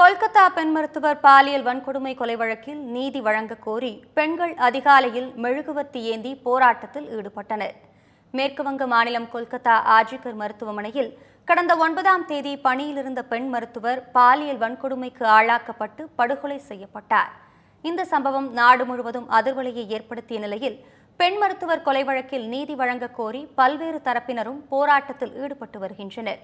கொல்கத்தா பெண் மருத்துவர் பாலியல் வன்கொடுமை கொலை வழக்கில் நீதி வழங்க கோரி பெண்கள் அதிகாலையில் மெழுகுவர்த்தி ஏந்தி போராட்டத்தில் ஈடுபட்டனர். மேற்குவங்க மாநிலம் கொல்கத்தா ஆஜிகர் மருத்துவமனையில் கடந்த ஒன்பதாம் தேதி பணியிலிருந்த பெண் மருத்துவர் பாலியல் வன்கொடுமைக்கு ஆளாக்கப்பட்டு படுகொலை செய்யப்பட்டார். இந்த சம்பவம் நாடு முழுவதும் அதிர்வலையை ஏற்படுத்திய நிலையில் பெண் மருத்துவர் கொலை வழக்கில் நீதி வழங்க கோரி பல்வேறு தரப்பினரும் போராட்டத்தில் ஈடுபட்டு வருகின்றனர்.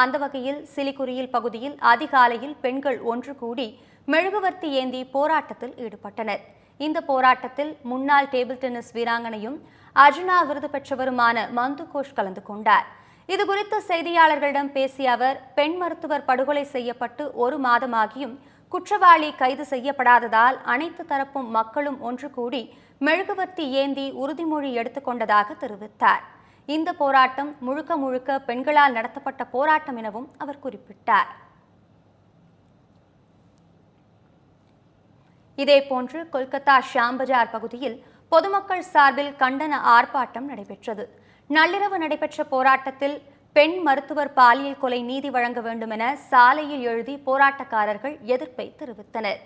அந்த வகையில் சிலிகுரியில் பகுதியில் அதிகாலையில் பெண்கள் ஒன்று கூடி மெழுகுவர்த்தி ஏந்தி போராட்டத்தில் ஈடுபட்டனர். இந்த போராட்டத்தில் முன்னாள் டேபிள் டென்னிஸ் வீராங்கனையும் அர்ஜுனா விருது பெற்றவருமான மந்து கோஷ் கலந்து கொண்டார். இதுகுறித்து செய்தியாளர்களிடம் பேசிய அவர் பெண் மருத்துவர் படுகொலை செய்யப்பட்டு ஒரு மாதமாகியும் குற்றவாளி கைது செய்யப்படாததால் அனைத்து தரப்பும் மக்களும் ஒன்று கூடி மெழுகுவர்த்தி ஏந்தி உறுதிமொழி எடுத்துக்கொண்டதாக தெரிவித்தார். இந்த போராட்டம் முழுக்க முழுக்க பெண்களால் நடத்தப்பட்ட போராட்டம் எனவும் அவர் குறிப்பிட்டார். இதேபோன்று கொல்கத்தா ஷாம்பஜார் பகுதியில் பொதுமக்கள் சார்பில் கண்டன ஆர்ப்பாட்டம் நடைபெற்றது. நள்ளிரவு நடைபெற்ற போராட்டத்தில் பெண் மருத்துவர் பாலியல் கொலை நீதி வழங்க வேண்டும் என சாலையில் எழுதி போராட்டக்காரர்கள் எதிர்ப்பை தெரிவித்தனர்.